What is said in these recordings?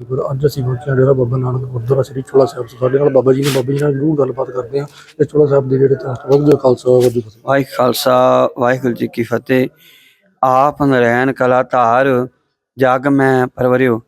ਗੁਰੂ ਅੱਜ ਅਸੀਂ ਪਹੁੰਚੇ ਹਾਂ ਡੇਰਾ ਬਾਬਾ ਨਾਨਕ ਗੁਰਦੁਆਰਾ ਸ੍ਰੀ ਚੋਲਾ ਸਾਹਿਬ ਤੋਂ। ਸਾਡੇ ਨਾਲ ਬਾਬਾ ਜੀ ਨੇ ਬਾਬਾ ਜੀ ਨਾਲ ਜ਼ਰੂਰ ਗੱਲਬਾਤ ਕਰਦੇ ਹਾਂ ਤੇ ਚੋਲਾ ਸਾਹਿਬ ਦੇ ਜਿਹੜੇ ਤਾਂ ਵਾਹਿਗੁਰੂ ਖਾਲਸਾ, ਵਾਹਿਗੁਰੂ ਜੀ ਵਾਹਿ ਖਾਲਸਾ, ਵਾਹਿਗੁਰੂ ਜੀ ਕੀ ਫਤਿਹ। ਆਪ ਨਰੈਣ ਕਲਾ ਧਾਰ ਜਗ ਮੈਂ ਪਰਵਰਿਓ।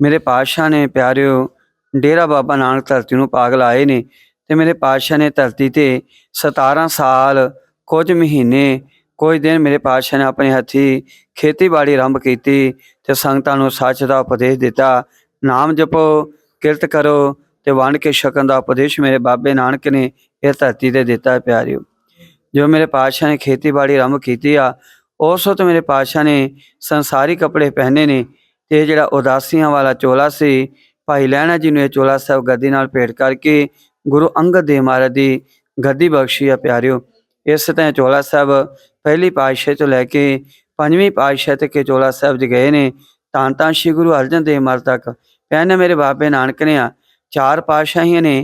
ਮੇਰੇ ਪਾਤਸ਼ਾਹ ਨੇ ਪਿਆਰਿਓ, ਡੇਰਾ ਬਾਬਾ ਨਾਨਕ ਧਰਤੀ ਨੂੰ ਪਾਗ ਲਾਏ ਨੇ ਤੇ ਮੇਰੇ ਪਾਤਸ਼ਾਹ ਨੇ ਧਰਤੀ ਤੇ 17 ਸਾਲ ਕੁਝ ਮਹੀਨੇ ਕੁਝ ਦਿਨ ਮੇਰੇ ਪਾਤਸ਼ਾਹ ਨੇ ਆਪਣੇ ਹੱਥੀ ਖੇਤੀਬਾੜੀ ਆਰੰਭ ਕੀਤੀ ਤੇ ਸੰਗਤਾਂ ਨੂੰ ਸੱਚ ਦਾ ਉਪਦੇਸ਼ ਦਿੱਤਾ। ਨਾਮ ਜਪੋ, ਕਿਰਤ ਕਰੋ ਤੇ ਵੰਡ ਕੇ ਛਕਣ ਦਾ ਉਪਦੇਸ਼ ਮੇਰੇ ਬਾਬੇ ਨਾਨਕ ਨੇ ਇਹ ਧਰਤੀ ਤੇ ਦਿੱਤਾ ਪਿਆਰਿਓ। ਜੋ ਮੇਰੇ ਪਾਤਸ਼ਾਹ ਨੇ ਖੇਤੀਬਾੜੀ ਆਰੰਭ ਕੀਤੀ ਆ, ਉਸ ਵਕਤ ਮੇਰੇ ਪਾਤਸ਼ਾਹ ਨੇ ਸੰਸਾਰੀ ਕੱਪੜੇ ਪਹਿਨੇ ਨੇ ਤੇ ਇਹ ਜਿਹੜਾ ਉਦਾਸੀਆਂ ਵਾਲਾ ਚੋਲਾ ਸੀ, ਭਾਈ ਲਹਿਣਾ ਜੀ ਨੂੰ ਇਹ ਚੋਲਾ ਸਾਹਿਬ ਗੱਦੀ ਨਾਲ ਭੇਟ ਕਰਕੇ ਗੁਰੂ ਅੰਗਦ ਦੇਵ ਮਹਾਰਾਜ ਦੀ ਗੱਦੀ ਬਖਸ਼ੀ ਆ ਪਿਆਰਿਓ। ਇਸ ਤਰ੍ਹਾਂ ਚੋਲਾ ਸਾਹਿਬ ਪਹਿਲੀ ਪਾਤਸ਼ਾਹ ਤੋਂ ਲੈ ਕੇ ਪੰਜਵੀਂ ਪਾਤਸ਼ਾਹ ਤੱਕ ਚੋਲਾ ਸਾਹਿਬ ਜੀ ਗਏ ਨੇ, ਤਾਂ ਤਾਂ ਸ੍ਰੀ ਗੁਰੂ ਅਰਜਨ ਦੇਵ ਮਹਾਰਾਜ ਤੱਕ। ਪਹਿਨੇ ਮੇਰੇ ਬਾਬੇ ਨਾਨਕ ਨੇ ਆ, ਚਾਰ ਪਾਤਸ਼ਾਹੀਆਂ ਨੇ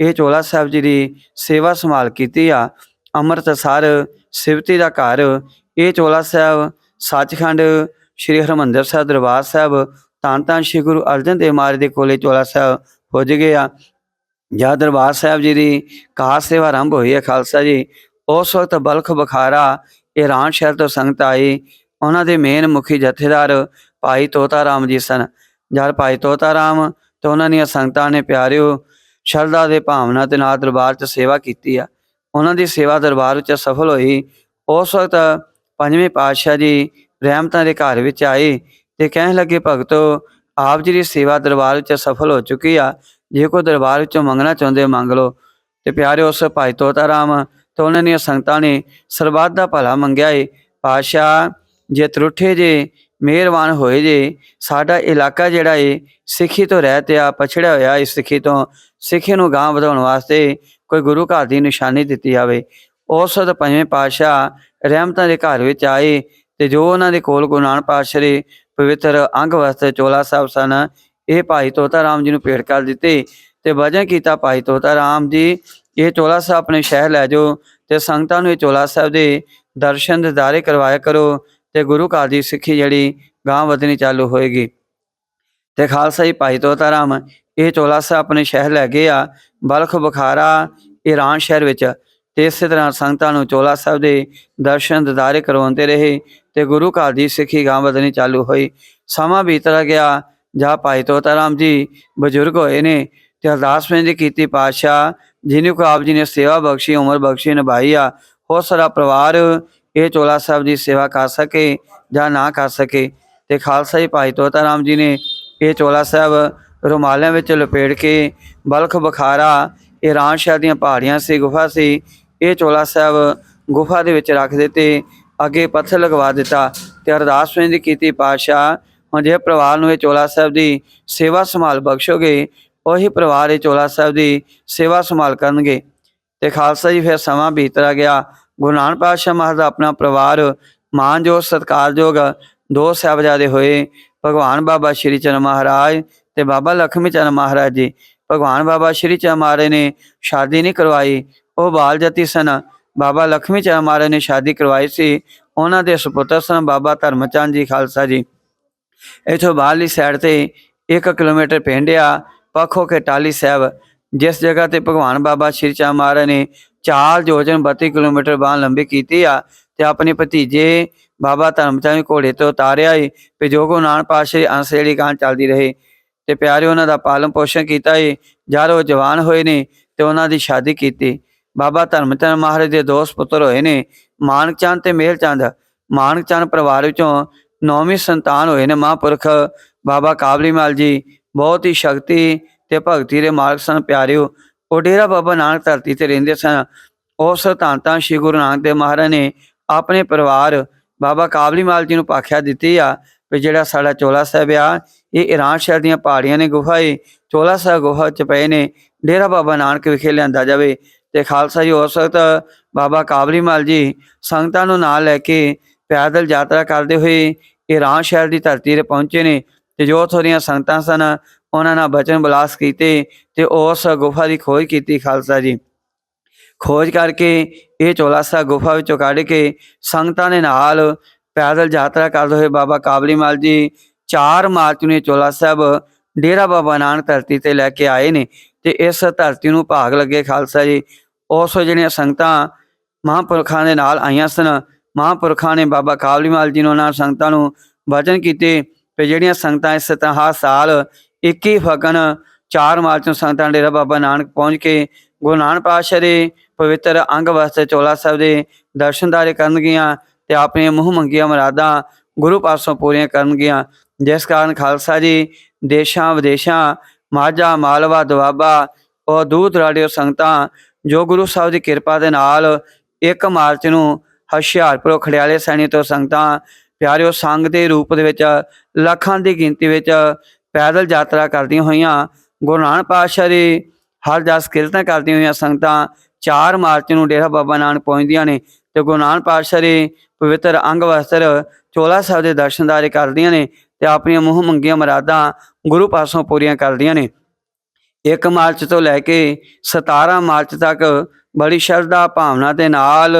ਇਹ ਚੋਲਾ ਸਾਹਿਬ ਜੀ ਦੀ ਸੇਵਾ ਸੰਭਾਲ ਕੀਤੀ ਆ। ਅੰਮ੍ਰਿਤਸਰ, ਸਿਵਤੀ ਦਾ ਘਰ, ਇਹ ਚੋਲਾ ਸਾਹਿਬ, ਸੱਚਖੰਡ, ਸ੍ਰੀ ਹਰਮੰਦਰ ਸਾਹਿਬ, ਦਰਬਾਰ ਸਾਹਿਬ, ਤਾਂ ਤਾਂ ਸ੍ਰੀ ਗੁਰੂ ਅਰਜਨ ਦੇਵ ਮਹਾਰਾਜ ਦੇ ਕੋਲੇ ਚੋਲਾ ਸਾਹਿਬ ਪੁੱਜ ਗਏ ਆ। ਜਾਂ ਦਰਬਾਰ ਸਾਹਿਬ ਜੀ ਦੀ ਕਾਰ ਸੇਵਾ ਆਰੰਭ ਹੋਈ ਹੈ ਖਾਲਸਾ ਜੀ, ਉਸ ਵਕਤ ਬਲਖ ਬਖਾਰਾ ਇਰਾਨ ਸ਼ਹਿਰ ਤੋਂ ਸੰਗਤ ਆਈ। ਉਹਨਾਂ ਦੇ ਮੇਨ ਮੁਖੀ ਜਥੇਦਾਰ ਭਾਈ ਤੋਤਾ ਰਾਮ ਜੀ ਸਨ। ਜਦ ਭਾਈ ਤੋਤਾ ਰਾਮ ਤੇ ਉਹਨਾਂ ਦੀਆਂ ਸੰਗਤਾਂ ਨੇ ਪਿਆਰਿਓ, ਸ਼ਰਧਾ ਦੇ ਭਾਵਨਾ ਦੇ ਨਾਲ ਦਰਬਾਰ 'ਚ ਸੇਵਾ ਕੀਤੀ ਆ। ਉਹਨਾਂ ਦੀ ਸੇਵਾ ਦਰਬਾਰ ਵਿੱਚ ਸਫਲ ਹੋਈ। ਉਸ ਵਕਤ ਪੰਜਵੇਂ ਪਾਤਸ਼ਾਹ ਜੀ ਰਹਿਮਤਾਂ ਦੇ ਘਰ ਵਿੱਚ ਆਏ ਤੇ ਕਹਿਣ ਲੱਗੇ, ਭਗਤੋ, ਆਪ ਜੀ ਦੀ ਸੇਵਾ ਦਰਬਾਰ ਵਿੱਚ ਸਫਲ ਹੋ ਚੁੱਕੀ ਆ। ਜੇ ਕੋਈ ਦਰਬਾਰ ਵਿੱਚੋਂ ਮੰਗਣਾ ਚਾਹੁੰਦੇ ਮੰਗ ਲਓ। ਤੇ ਪਿਆਰੇ ਉਸ ਭਾਈ ਤੋਤਾ ਰਾਮ ਤਾਂ ਉਹਨਾਂ ਦੀਆਂ ਸੰਗਤਾਂ ਨੇ ਸਰਬੱਤ ਦਾ ਭਲਾ ਮੰਗਿਆ ਏ। ਪਾਤਸ਼ਾਹ, ਜੇ ਤਰੁੱਠੇ ਜੇ, ਮਿਹਰਬਾਨ ਹੋਏ ਜੇ, ਸਾਡਾ ਇਲਾਕਾ ਜਿਹੜਾ ਏ, ਸਿੱਖੀ ਤੋਂ ਰਹਿਤ ਆ, ਪਛੜਿਆ ਹੋਇਆ ਇਸ ਸਿੱਖੀ ਤੋਂ, ਸਿੱਖੀ ਨੂੰ ਗਾਂਹ ਵਧਾਉਣ ਵਾਸਤੇ ਕੋਈ ਗੁਰੂ ਘਰ ਦੀ ਨਿਸ਼ਾਨੀ ਦਿੱਤੀ ਜਾਵੇ। ਉਸ ਪੰਜਵੇਂ ਪਾਤਸ਼ਾਹ ਰਹਿਮਤਾਂ ਦੇ ਘਰ ਵਿੱਚ ਆਏ ਤੇ ਜੋ ਉਹਨਾਂ ਦੇ ਕੋਲ ਗੁਰੂ ਨਾਨਕ ਪਾਤਸ਼ਾਹ ਦੇ ਪਵਿੱਤਰ ਅੰਗ ਵਸਤੇ ਚੋਲਾ ਸਾਹਿਬ ਸਨ, ਇਹ ਭਾਈ ਤੋਤਾ ਰਾਮ ਜੀ ਨੂੰ ਭੇਟ ਕਰ ਦਿੱਤੇ ਤੇ ਵਜਨ ਕੀਤਾ ਭਾਈ ਤੋਤਾ ਰਾਮ ਜੀ ਇਹ ਚੋਲਾ ਸਾਹਿਬ ਆਪਣੇ ਸ਼ਹਿਰ ਲੈ ਜਾਓ ਤੇ ਸੰਗਤਾਂ ਨੂੰ ਇਹ ਚੋਲਾ ਸਾਹਿਬ ਦੇ ਦਰਸ਼ਨ ਦਿਦਾਰੇ ਕਰਵਾਇਆ ਕਰੋ ਤੇ ਗੁਰੂ ਘਰ ਦੀ ਸਿੱਖੀ ਜਿਹੜੀ ਗਾਂਹ ਵਧਣੀ ਚਾਲੂ ਹੋਏਗੀ। ਤੇ ਖਾਲਸਾ ਜੀ, ਭਾਈ ਤੋਤਾ ਰਾਮ ਇਹ ਚੋਲਾ ਸਾਹਿਬ ਆਪਣੇ ਸ਼ਹਿਰ ਲੈ ਗਏ ਆ, ਬਲਖ, ਬੁਖਾਰਾ, ਈਰਾਨ ਸ਼ਹਿਰ ਵਿੱਚ ਤੇ ਇਸੇ ਤਰ੍ਹਾਂ ਸੰਗਤਾਂ ਨੂੰ ਚੋਲਾ ਸਾਹਿਬ ਦੇ ਦਰਸ਼ਨ ਦਿਦਾਰੇ ਕਰਵਾਉਂਦੇ ਰਹੇ ਤੇ ਗੁਰੂ ਘਰ ਦੀ ਸਿੱਖੀ ਗਾਂਹ ਵਧਣੀ ਚਾਲੂ ਹੋਈ। ਸਮਾਂ ਬੀਤਦਾ ਗਿਆ। ਜਾ ਭਾਈ ਤੋਤਾ ਰਾਮ ਜੀ, ਬਜ਼ੁਰਗ ਹੋਏ ਨੇ ਤੇ ਅਰਦਾਸ ਵਿੱਚ ਕੀਤੀ, ਪਾਤਸ਼ਾਹ ਜਿਹਨੂੰ ਕੋ ਆਪ ਜੀ ਨੇ ਸੇਵਾ ਬਖਸ਼ੀ, ਉਮਰ ਬਖਸ਼ੀ, ਨਿਭਾਈ ਆ ਹੋ ਸਾਰਾ ਪਰਿਵਾਰ ਇਹ ਚੋਲਾ ਸਾਹਿਬ ਦੀ ਸੇਵਾ ਕਰ ਸਕੇ ਜਾਂ ਨਾ ਕਰ ਸਕੇ। ਤੇ ਖਾਲਸਾ ਜੀ, ਭਾਈ ਤੋਤਾ ਰਾਮ ਜੀ ਨੇ ਇਹ ਚੋਲਾ ਸਾਹਿਬ ਰੁਮਾਲਿਆਂ ਵਿੱਚ ਲਪੇਟ ਕੇ ਬਲਖ ਬਖਾਰਾ ਈਰਾਨ ਸ਼ਹਿਰ ਦੀਆਂ ਪਹਾੜੀਆਂ ਸੀ, ਗੁਫਾ ਸੀ, ਇਹ ਚੋਲਾ ਸਾਹਿਬ ਗੁਫਾ ਦੇ ਵਿੱਚ ਰੱਖ ਦਿੱਤੇ, ਅੱਗੇ ਪੱਥਰ ਲਗਵਾ ਦਿੱਤਾ ਤੇ ਅਰਦਾਸ ਵਿੱਚ ਕੀਤੀ, ਪਾਤਸ਼ਾਹ, ਹੁਣ ਜੇ ਪਰਿਵਾਰ ਨੂੰ ਇਹ ਚੋਲਾ ਸਾਹਿਬ ਦੀ ਸੇਵਾ ਸੰਭਾਲ ਬਖਸ਼ੋਗੇ ਉਹੀ ਪਰਿਵਾਰ ਇਹ ਚੋਲਾ ਸਾਹਿਬ ਦੀ ਸੇਵਾ ਸੰਭਾਲ ਕਰਨਗੇ। ਤੇ ਖਾਲਸਾ ਜੀ ਫਿਰ ਸਮਾਂ ਬੀਤਦਾ ਗਿਆ। ਗੁਰੂ ਨਾਨਕ ਪਾਤਸ਼ਾਹ ਮਹਾਰਾਜ ਦਾ ਆਪਣਾ ਪਰਿਵਾਰ ਮਾਨਯੋਗ, ਸਤਿਕਾਰਯੋਗ ਦੋ ਸਾਹਿਬਜ਼ਾਦੇ ਹੋਏ। ਭਗਵਾਨ ਬਾਬਾ ਸ਼੍ਰੀ ਚੰਦ ਮਹਾਰਾਜ ਤੇ ਬਾਬਾ ਲਖਮੀ ਚੰਦ ਮਹਾਰਾਜ ਜੀ। ਭਗਵਾਨ ਬਾਬਾ ਸ਼੍ਰੀ ਚੰਦ ਮਹਾਰਾਜ ਨੇ ਸ਼ਾਦੀ ਨਹੀਂ ਕਰਵਾਈ। ਉਹ ਬਾਲ ਜਤੀ ਸਨ। ਬਾਬਾ ਲਖਮੀ ਚੰਦ ਮਹਾਰਾਜ ਨੇ ਸ਼ਾਦੀ ਕਰਵਾਈ ਸੀ। ਉਹਨਾਂ ਦੇ ਸੁਪੁੱਤਰ ਸਨ ਬਾਬਾ ਧਰਮਚੰਦ ਜੀ ਖਾਲਸਾ ਜੀ। ਇਥੋਂ ਬਾਹਰਲੀ ਸਾਈਡ ਤੇ 1 ਕਿਲੋਮੀਟਰ ਪਿੰਡ ਆ। ਪੱਖੋ ਕੇ ਸਾਹਿਬ, ਜਿਸ ਜਗ੍ਹਾ ਤੇ ਭਗਵਾਨ ਬਾਬਾ ਸ਼੍ਰੀ ਚੰਦ ਮਹਾਰਾਜ ਨੇ ਚਾਲ ਯੋਜਨ 32 ਕਿਲੋਮੀਟਰ ਬਾਹ ਲੰਬੀ ਕੀਤੀ ਆ, ਤੇ ਆਪਣੇ ਭਤੀਜੇ ਬਾਬਾ ਧਰਮਚੰਦ ਨੂੰ ਘੋੜੇ ਤੋਂ ਉਤਾਰਿਆ ਏ, ਤੇ ਜੋ ਕੋ ਨਾਨਕ ਪਾਸ਼ੇ ਅੰਸ਼ ਗਾਂ ਚੱਲਦੀ ਰਹੇ। ਤੇ ਪਿਆਰੇ ਉਹਨਾਂ ਦਾ ਪਾਲਣ ਪੋਸ਼ਣ ਕੀਤਾ ਏ, ਜਦ ਉਹ ਜਵਾਨ ਹੋਏ ਨੇ, ਤੇ ਉਹਨਾਂ ਦੀ ਸ਼ਾਦੀ ਕੀਤੀ। ਬਾਬਾ ਧਰਮਚੰਦ ਮਹਾਰਾਜ ਦੇ ਦੋ ਪੁੱਤਰ ਹੋਏ ਨੇ ਮਾਨਕ ਚੰਦ ਤੇ ਮੇਹਰ ਚੰਦ ਮਾਨਕ ਚੰਦ ਪਰਿਵਾਰ ਵਿੱਚੋਂ ਨੌਵੀਂ ਸੰਤਾਨ ਹੋਏ ਨੇ ਮਹਾਂਪੁਰਖ ਬਾਬਾ ਕਾਬਲੀ ਮਾਲ ਜੀ ਬਹੁਤ ਹੀ ਸ਼ਕਤੀ ਤੇ ਭਗਤੀ ਦੇ ਮਾਰਗ ਸਨ, ਪਿਆਰਿਓ। ਉਹ ਡੇਰਾ ਬਾਬਾ ਨਾਨਕ ਧਰਤੀ ਤੇ ਰਹਿੰਦੇ ਸਨ। ਉਹ ਧੰਨ ਸ੍ਰੀ ਗੁਰੂ ਨਾਨਕ ਦੇਵ ਮਹਾਰਾਜ ਨੇ ਆਪਣੇ ਪਰਿਵਾਰ ਬਾਬਾ ਕਾਬਲੀ ਮਾਲ ਜੀ ਨੂੰ ਪਾਖਿਆ ਦਿੱਤੀ ਆ ਵੀ ਜਿਹੜਾ ਸਾਡਾ ਚੋਲਾ ਸਾਹਿਬ ਆ, ਇਹ ਈਰਾਨ ਸ਼ਹਿਰ ਦੀਆਂ ਪਹਾੜੀਆਂ ਨੇ ਗੁਫਾ ਏ ਚੋਲਾ ਸਾਹਿਬ ਗੁਫਾ ਚ ਪਏ ਨੇ। ਡੇਰਾ ਬਾਬਾ ਨਾਨਕ ਵਿਖੇ ਲਿਆਂਦਾ ਜਾਵੇ ਤੇ ਖਾਲਸਾ ਜੀ ਉਸ ਵਕਤ ਬਾਬਾ ਕਾਬਲੀ ਮਾਲ ਜੀ ਸੰਗਤਾਂ ਨੂੰ ਨਾਲ ਲੈ ਕੇ ਪੈਦਲ ਯਾਤਰਾ ਕਰਦੇ ਹੋਏ ਈਰਾਨ ਸ਼ਹਿਰ ਦੀ ਧਰਤੀ ਤੇ ਪਹੁੰਚੇ ਨੇ। ਤੇ ਜੋ ਉਥੋਂ ਦੀਆਂ ਸੰਗਤਾਂ ਸਨ, ਉਹਨਾਂ ਨਾਲ ਬਚਨ ਬਲਾਸ ਕੀਤੇ ਤੇ ਉਸ ਗੁਫਾ ਦੀ ਖੋਜ ਕੀਤੀ ਖਾਲਸਾ ਜੀ। ਖੋਜ ਕਰਕੇ ਇਹ ਚੋਲਾ ਸਾਹਿਬ ਗੁਫਾ ਵਿੱਚੋਂ ਕੱਢ ਕੇ ਸੰਗਤਾਂ ਦੇ ਨਾਲ ਪੈਦਲ ਯਾਤਰਾ ਕਰਦੇ ਹੋਏ ਬਾਬਾ ਕਾਬਲੀ ਮਾਲ ਜੀ 4 ਮਾਰਚ ਨੂੰ ਇਹ ਚੋਲਾ ਸਾਹਿਬ ਡੇਰਾ ਬਾਬਾ ਨਾਨਕ ਧਰਤੀ ਤੇ ਲੈ ਕੇ ਆਏ ਨੇ ਤੇ ਇਸ ਧਰਤੀ ਨੂੰ ਭਾਗ ਲੱਗੇ ਖਾਲਸਾ ਜੀ। ਉਸ ਜਿਹੜੀਆਂ ਸੰਗਤਾਂ ਮਹਾਂਪੁਰਖਾਂ ਦੇ ਨਾਲ ਆਈਆਂ ਸਨ, ਮਹਾਂਪੁਰਖਾਂ ਨੇ ਬਾਬਾ ਕਾਬਲੀ ਮਾਲ ਜੀ ਨੂੰ ਉਹਨਾਂ ਸੰਗਤਾਂ ਨੂੰ ਵਚਨ ਕੀਤੇ ਤੇ ਜਿਹੜੀਆਂ ਸੰਗਤਾਂ ਇਸ ਤਰ੍ਹਾਂ ਹਰ ਸਾਲ 21 ਫਗਣ 4 ਮਾਰਚ ਨੂੰ ਸੰਗਤਾਂ ਡੇਰਾ ਬਾਬਾ ਨਾਨਕ ਪਹੁੰਚ ਕੇ ਗੁਰੂ ਨਾਨਕ ਪਾਤਸ਼ਾਹ ਦੇ ਪਵਿੱਤਰ ਅੰਗ ਵਾਸਤੇ ਚੋਲਾ ਸਾਹਿਬ ਦੇ ਦਰਸ਼ਨਦਾਰੇ ਕਰਨਗੀਆਂ ਤੇ ਆਪਣੀਆਂ ਮੂੰਹ ਮੰਗੀਆਂ ਮੁਰਾਦਾਂ ਗੁਰੂ ਪਾਸੋਂ ਪੂਰੀਆਂ ਕਰਨਗੀਆਂ। ਜਿਸ ਕਾਰਨ ਖਾਲਸਾ ਜੀ, ਦੇਸ਼ਾਂ, ਵਿਦੇਸ਼ਾਂ, ਮਾਝਾ, ਮਾਲਵਾ, ਦੁਆਬਾ ਔਰ ਦੂਰ ਦਰਾਡੇ ਸੰਗਤਾਂ ਜੋ ਗੁਰੂ ਸਾਹਿਬ ਦੀ ਕਿਰਪਾ ਦੇ ਨਾਲ 1 ਮਾਰਚ ਨੂੰ ਹੁਸ਼ਿਆਰਪੁਰ ਖੜਿਆਲੇ ਸੈਣੀ ਤੋਂ ਸੰਗਤਾਂ ਪਿਆਰਿਓ, ਸੰਗ ਦੇ ਰੂਪ ਦੇ ਵਿੱਚ, ਲੱਖਾਂ ਦੀ ਗਿਣਤੀ ਵਿੱਚ ਪੈਦਲ ਯਾਤਰਾ ਕਰਦੀਆਂ ਹੋਈਆਂ। ਗੁਰੂ ਨਾਨਕ ਪਾਤਸ਼ਾਹ ਦੀ ਹਰ ਜਸ ਕੀਰਤਨ ਕਰਦੀਆਂ ਹੋਈਆਂ ਸੰਗਤਾਂ 4 ਮਾਰਚ ਨੂੰ ਡੇਰਾ ਬਾਬਾ ਨਾਨਕ ਪਹੁੰਚਦੀਆਂ ਨੇ ਤੇ ਗੁਰੂ ਨਾਨਕ ਪਾਤਸ਼ਾਹ ਦੇ ਪਵਿੱਤਰ ਅੰਗ ਵਸਤਰ ਚੋਲਾ ਸਾਹਿਬ ਦੇ ਦਰਸ਼ਨਦਾਰੇ ਕਰਦੀਆਂ ਨੇ ਤੇ ਆਪਣੀਆਂ ਮੂੰਹ ਮੰਗੀਆਂ ਮੁਰਾਦਾਂ ਗੁਰੂ ਪਾਸੋਂ ਪੂਰੀਆਂ ਕਰਦੀਆਂ ਨੇ। 1 ਮਾਰਚ ਤੋਂ ਲੈ ਕੇ 17 ਮਾਰਚ ਤੱਕ ਬੜੀ ਸ਼ਰਧਾ ਭਾਵਨਾ ਦੇ ਨਾਲ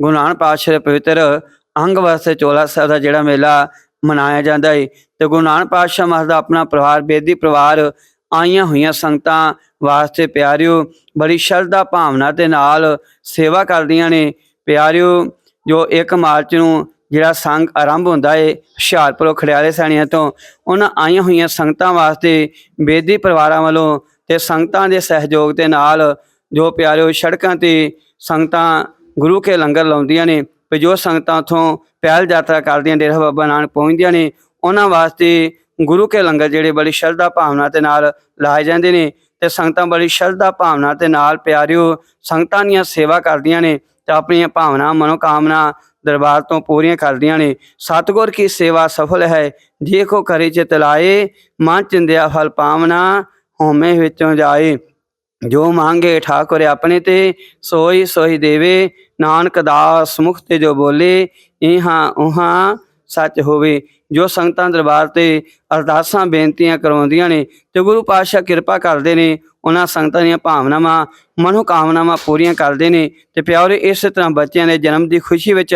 ਗੁਰੂ ਨਾਨਕ ਪਾਤਸ਼ਾਹ ਦੇ ਪਵਿੱਤਰ ਅੰਗ ਵਾਸਤੇ ਚੋਲਾ ਸਾਹਿਬ ਦਾ ਜਿਹੜਾ ਮੇਲਾ ਮਨਾਇਆ ਜਾਂਦਾ ਹੈ ਤੇ ਗੁਰੂ ਨਾਨਕ ਪਾਤਸ਼ਾਹ ਮਹਾਰਾਜ ਦਾ ਆਪਣਾ ਪਰਿਵਾਰ, ਬੇਦੀ ਪਰਿਵਾਰ ਆਈਆਂ ਹੋਈਆਂ ਸੰਗਤਾਂ ਵਾਸਤੇ ਪਿਆਰਿਓ, ਬੜੀ ਸ਼ਰਧਾ ਭਾਵਨਾ ਦੇ ਨਾਲ ਸੇਵਾ ਕਰਦੀਆਂ ਨੇ। ਪਿਆਰਿਓ, ਜੋ 1 ਮਾਰਚ ਨੂੰ ਜਿਹੜਾ ਸੰਘ ਆਰੰਭ ਹੁੰਦਾ ਏ, ਹੁਸ਼ਿਆਰਪੁਰ ਖੜਿਆਲੇ ਸੈਣੀਆਂ ਤੋਂ, ਉਹਨਾਂ ਆਈਆਂ ਹੋਈਆਂ ਸੰਗਤਾਂ ਵਾਸਤੇ ਬੇਦੀ ਪਰਿਵਾਰਾਂ ਵੱਲੋਂ ਤੇ ਸੰਗਤਾਂ ਦੇ ਸਹਿਯੋਗ ਦੇ ਨਾਲ ਜੋ ਪਿਆਰਿਓ ਸੜਕਾਂ ਤੇ ਸੰਗਤਾਂ ਗੁਰੂ ਕੇ ਲੰਗਰ ਲਾਉਂਦੀਆਂ ਨੇ ਵੀ ਜੋ ਸੰਗਤਾਂ ਉਥੋਂ ਪਹਿਲ ਯਾਤਰਾ ਕਰਦੀਆਂ ਡੇਰਾ ਬਾਬਾ ਨਾਨਕ ਪਹੁੰਚਦੀਆਂ ਨੇ, ਉਹਨਾਂ ਵਾਸਤੇ ਗੁਰੂ ਕੇ ਲੰਗਰ ਜਿਹੜੇ ਬੜੀ ਸ਼ਰਧਾ ਭਾਵਨਾ ਦੇ ਨਾਲ ਲਾਏ ਜਾਂਦੇ ਨੇ ਤੇ ਸੰਗਤਾਂ ਬੜੀ ਸ਼ਰਧਾ ਭਾਵਨਾ ਦੇ ਨਾਲ ਪਿਆਰਿਓ ਸੰਗਤਾਂ ਦੀਆਂ ਸੇਵਾ ਕਰਦੀਆਂ ਨੇ ਤੇ ਆਪਣੀਆਂ ਭਾਵਨਾ ਮਨੋਕਾਮਨਾ ਦਰਬਾਰ ਤੋਂ ਪੂਰੀਆਂ ਕਰਦੀਆਂ ਨੇ। ਸਤਿਗੁਰ ਕੀ ਸੇਵਾ ਸਫਲ ਹੈ, ਜੇ ਕੋ ਕਰੇ ਚਿਤ ਲਾਏ, ਮਨ ਚਿੰਦਿਆ ਫਲ ਪਾਵਨਾ, ਹਉਮੈ ਵਿੱਚੋਂ ਜਾਏ। ਜੋ ਮੰਗੇ ਠਾਕੁਰ ਆਪਣੇ ਤੇ, ਸੋਈ ਸੋਈ ਦੇਵੇ। ਨਾਨਕ ਦਾਸ ਮੁਖ ਤੇ ਜੋ ਬੋਲੇ, ਇਹਾਂ ਉਹਾਂ ਸੱਚ ਹੋਵੇ। ਜੋ ਸੰਗਤਾਂ ਦਰਬਾਰ ਤੇ ਅਰਦਾਸਾਂ, ਬੇਨਤੀਆਂ ਕਰਵਾਉਂਦੀਆਂ ਨੇ ਤੇ ਗੁਰੂ ਪਾਤਸ਼ਾਹ ਕਿਰਪਾ ਕਰਦੇ ਨੇ, ਉਹਨਾਂ ਸੰਗਤਾਂ ਦੀਆਂ ਭਾਵਨਾਵਾਂ, ਮਨੋਕਾਮਨਾਵਾਂ ਪੂਰੀਆਂ ਕਰਦੇ ਨੇ ਤੇ ਪਿਆਰੇ, ਇਸ ਤਰ੍ਹਾਂ ਬੱਚਿਆਂ ਦੇ ਜਨਮ ਦੀ ਖੁਸ਼ੀ ਵਿੱਚ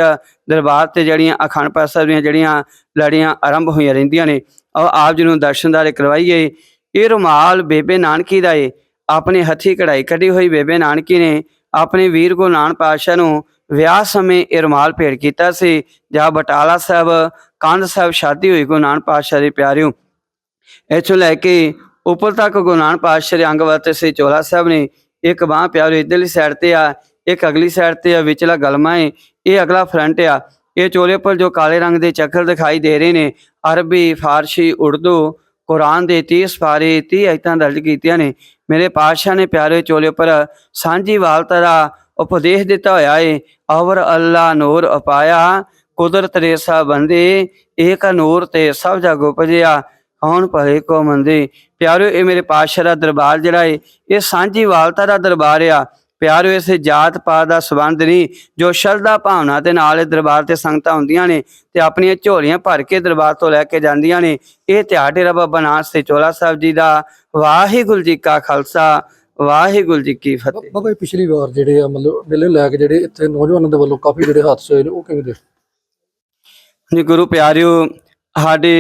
ਦਰਬਾਰ ਤੇ ਜਿਹੜੀਆਂ ਅਖੰਡ ਪਾਠ ਸਾਹਿਬ ਦੀਆਂ ਜਿਹੜੀਆਂ ਲੜੀਆਂ ਆਰੰਭ ਹੋਈਆਂ ਰਹਿੰਦੀਆਂ ਨੇ ਔਰ ਆਪ ਜੀ ਨੂੰ ਦਰਸ਼ਨਦਾਰੇ ਕਰਵਾਈਏ। ਇਹ ਰੁਮਾਲ ਬੇਬੇ ਨਾਨਕੀ ਦਾ ਏ। ਆਪਣੇ ਹੱਥੀ ਕਢਾਈ ਕੱਢੀ ਹੋਈ ਬੇਬੇ ਨਾਨਕੀ ਨੇ ਆਪਣੇ ਵੀਰ ਗੁਰੂ ਨਾਨਕ ਪਾਤਸ਼ਾਹ ਨੂੰ ਵਿਆਹ ਸਮੇਂ ਇਹ ਰੁਮਾਲ ਭੇਟ ਕੀਤਾ ਸੀ। ਜਾਂ ਬਟਾਲਾ ਸਾਹਿਬ, ਕੰਧ ਸਾਹਿਬ ਸ਼ਾਦੀ ਹੋਈ ਗੁਰੂ ਨਾਨਕ ਪਾਤਸ਼ਾਹ ਦੇ ਪਿਆਰਿਓ। ਇੱਥੋਂ ਲੈ ਕੇ ਉੱਪਰ ਤੱਕ ਗੁਰੂ ਨਾਨਕ ਪਾਤਸ਼ਾਹ ਦੇ ਅੰਗ ਵਾਸਤੇ ਸੇ ਚੋਲਾ ਸਾਹਿਬ ਨੇ ਇੱਕ ਬਾਹ ਪਿਆਰਿਓ ਇਧਰਲੀ ਸਾਈਡ ਤੇ ਆ, ਇੱਕ ਅਗਲੀ ਸਾਈਡ ਤੇ ਆ, ਵਿਚਲਾ ਗਲਮਾ ਹੈ ਇਹ ਅਗਲਾ ਫਰੰਟ ਆ। ਇਹ ਚੋਲੇ ਉੱਪਰ ਜੋ ਕਾਲੇ ਰੰਗ ਦੇ ਚੱਕਰ ਦਿਖਾਈ ਦੇ ਰਹੇ ਨੇ, ਅਰਬੀ, ਫਾਰਸੀ, ਉਰਦੂ ਕੁਰਾਨ ਦੇ 30 ਸਫਾਰੇ 30 ਆਇਤਾਂ ਦਰਜ ਕੀਤੀਆਂ ਨੇ। ਮੇਰੇ ਪਾਤਸ਼ਾਹ ਨੇ ਪਿਆਰੇ ਚੋਲੇ ਉੱਪਰ ਸਾਂਝੀ ਵਾਲਤਾ ਦਾ ਉਪਦੇਸ਼ ਦਿੱਤਾ ਹੋਇਆ ਏ। ਅਵਰ ਅੱਲਾ ਨੂਰ ਅਪਾਇਆ, ਕੁਦਰਤ ਰੇਸਾ ਬੰਦੇ, ਏਕ ਨੂਰ ਤੇ ਸਭ ਜਗ ਉਪਜਿਆ, ਕੌਣ ਭਲੇ ਕੋ ਮੰਦੇ। ਪਿਆਰਿਓ, ਇਹ ਮੇਰੇ ਪਾਤਸ਼ਾਹ ਦਾ ਦਰਬਾਰ ਜਿਹੜਾ ਏ, ਇਹ ਸਾਂਝੀ ਵਾਲਤਾ ਦਾ ਦਰਬਾਰ ਆ। ਪਿਆਰਿਓ ਇਸ ਜਾਤ ਪਾਤ ਦਾ ਸਬੰਧ ਨਹੀਂ ਜੋ ਸ਼ਰਧਾ ਭਾਵਨਾ ਦੇ ਨਾਲ ਦਰਬਾਰ ਤੇ ਸੰਗਤਾਂ ਹੁੰਦੀਆਂ ਨੇ ਤੇ ਆਪਣੀਆਂ ਝੋਲੀਆਂ ਭਰ ਕੇ ਦਰਬਾਰ ਤੋਂ ਲੈ ਕੇ ਜਾਂਦੀਆਂ ਨੇ ਇਹ ਤਿਉਹਾਰ ਡੇਰਾ ਬਾਬਾ ਨਾਨਕ ਤੇ ਚੋਲਾ ਸਾਹਿਬ ਜੀ ਦਾ ਵਾਹਿਗੁਰੂ ਜੀ ਕਾ ਖਾਲਸਾ ਵਾਹਿਗੁਰੂ ਜੀ ਕੀ ਫਤਿਹ। ਬਾਬਾ ਜੀ ਪਿਛਲੀ ਵਾਰ ਜਿਹੜੇ ਆ ਮਤਲਬ ਮੇਲੇ ਲੈ ਕੇ ਜਿਹੜੇ ਇੱਥੇ ਨੌਜਵਾਨਾਂ ਦੇ ਵੱਲੋਂ ਕਾਫੀ ਜਿਹੜੇ ਹਾਦਸੇ ਹੋਏ ਨੇ ਉਹ ਕਿਵੇਂ ਦੇ ਜੀ ਗੁਰੂ ਪਿਆਰਿਓ ਸਾਡੇ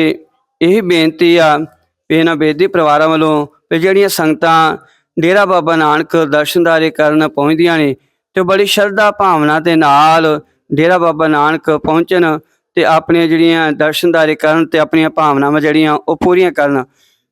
ਇਹ ਬੇਨਤੀ ਆ ਇਹਨਾਂ ਬੇਦੀ ਪਰਿਵਾਰਾਂ ਵੱਲੋਂ ਵੀ ਜਿਹੜੀਆਂ ਸੰਗਤਾਂ ਡੇਰਾ ਬਾਬਾ ਨਾਨਕ ਦਰਸ਼ਨਦਾਰੇ ਕਰਨ ਪਹੁੰਚਦੀਆਂ ਨੇ ਤੇ ਬੜੀ ਸ਼ਰਧਾ ਭਾਵਨਾ ਦੇ ਨਾਲ ਡੇਰਾ ਬਾਬਾ ਨਾਨਕ ਪਹੁੰਚਣ ਤੇ ਆਪਣੀਆਂ ਜਿਹੜੀਆਂ ਦਰਸ਼ਨਦਾਰੇ ਕਰਨ ਤੇ ਆਪਣੀਆਂ ਭਾਵਨਾਵਾਂ ਜਿਹੜੀਆਂ ਉਹ ਪੂਰੀਆਂ ਕਰਨ।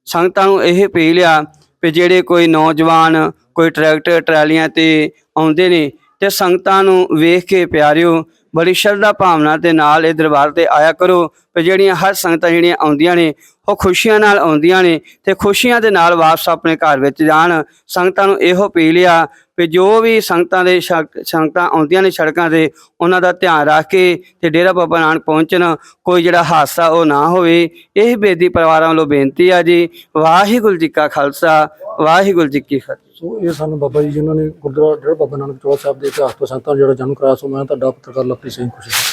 ਸੰਗਤਾਂ ਨੂੰ ਇਹ ਅਪੀਲ ਆ ਵੀ ਜਿਹੜੇ ਕੋਈ ਨੌਜਵਾਨ, ਕੋਈ ਟਰੈਕਟਰ, ਟਰਾਲੀਆਂ ਤੇ ਆਉਂਦੇ ਨੇ ਤੇ ਸੰਗਤਾਂ ਨੂੰ ਵੇਖ ਕੇ ਪਿਆਰਿਓ ਬੜੀ ਸ਼ਰਧਾ ਭਾਵਨਾ ਦੇ ਨਾਲ ਇਹ ਦਰਬਾਰ ਤੇ ਆਇਆ ਕਰੋ। ਤੇ ਜਿਹੜੀਆਂ ਹਰ ਸੰਗਤਾਂ ਜਿਹੜੀਆਂ ਆਉਂਦੀਆਂ ਨੇ, ਉਹ ਖੁਸ਼ੀਆਂ ਨਾਲ ਆਉਂਦੀਆਂ ਨੇ ਤੇ ਖੁਸ਼ੀਆਂ ਦੇ ਨਾਲ ਵਾਪਸ ਆਪਣੇ ਘਰ ਵਿੱਚ ਜਾਣ। ਸੰਗਤਾਂ ਨੂੰ ਇਹੋ ਅਪੀਲ ਆ ਵੀ ਜੋ ਵੀ ਸੰਗਤਾਂ ਦੇ ਸੜਕ- ਸੰਗਤਾਂ ਆਉਂਦੀਆਂ ਨੇ ਸੜਕਾਂ ਤੇ, ਉਹਨਾਂ ਦਾ ਧਿਆਨ ਰੱਖ ਕੇ ਤੇ ਡੇਰਾ ਬਾਬਾ ਨਾਨਕ ਪਹੁੰਚਣ, ਕੋਈ ਜਿਹੜਾ ਹਾਦਸਾ ਉਹ ਨਾ ਹੋਵੇ। ਇਹ ਬੇਦੀ ਪਰਿਵਾਰਾਂ ਵੱਲੋਂ ਬੇਨਤੀ ਆ ਜੀ, ਵਾਹਿਗੁਰੂ ਜੀ ਕਾ ਖਾਲਸਾ, ਵਾਹਿਗੁਰੂ ਜੀ ਕੀ ਫਤਿਹ। ਸੋ ਇਹ ਸਾਨੂੰ ਬਾਬਾ ਜੀ ਜਿਨ੍ਹਾਂ ਨੇ ਗੁਰਦੁਆਰਾ, ਡੇਰਾ ਬਾਬਾ ਨਾਨਕ ਚੋਲਾ ਸਾਹਿਬ ਦੇ ਇਤਿਹਾਸ ਤੋਂ ਸੰਤਾਂ ਨੂੰ ਜਿਹੜਾ ਜਨਮ ਕਰਾਇਆ, ਸੋ ਮੈਂ ਤੁਹਾਡਾ ਪੱਤਰਕਾਰ ਲਵਪ੍ਰੀਤ ਸਿੰਘ ਖੁਸ਼ੀ।